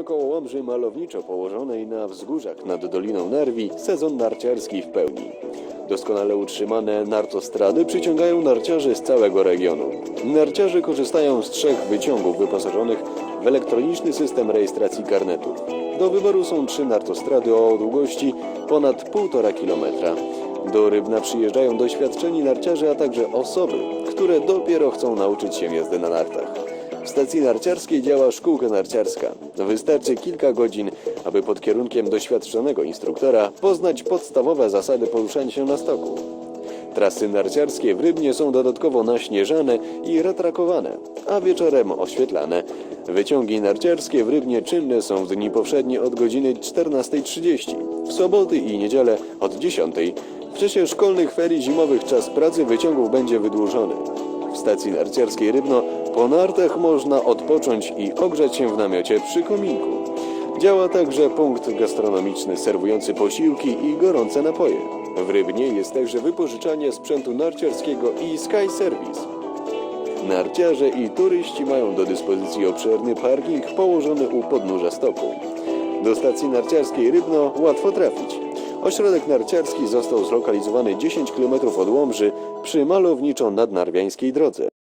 Rybno koło Łomży malowniczo położonej na wzgórzach nad Doliną Narwi sezon narciarski w pełni. Doskonale utrzymane nartostrady przyciągają narciarzy z całego regionu. Narciarze korzystają z trzech wyciągów wyposażonych w elektroniczny system rejestracji karnetów. Do wyboru są trzy nartostrady o długości ponad 1,5 kilometra. Do Rybna przyjeżdżają doświadczeni narciarze, a także osoby, które dopiero chcą nauczyć się jazdy na nartach. W stacji narciarskiej działa szkółka narciarska. Wystarczy kilka godzin, aby pod kierunkiem doświadczonego instruktora poznać podstawowe zasady poruszania się na stoku. Trasy narciarskie w Rybnie są dodatkowo naśnieżane i retrakowane, a wieczorem oświetlane. Wyciągi narciarskie w Rybnie czynne są w dni powszednie od godziny 14.30, w soboty i niedzielę od 10.00. W czasie szkolnych ferii zimowych czas pracy wyciągów będzie wydłużony. W stacji narciarskiej Rybno po nartach można odpocząć i ogrzać się w namiocie przy kominku. Działa także punkt gastronomiczny serwujący posiłki i gorące napoje. W Rybnie jest także wypożyczanie sprzętu narciarskiego i Sky Service. Narciarze i turyści mają do dyspozycji obszerny parking położony u podnóża stoku. Do stacji narciarskiej Rybno łatwo trafić. Ośrodek narciarski został zlokalizowany 10 km od Łomży przy malowniczo-nadnarwiańskiej drodze.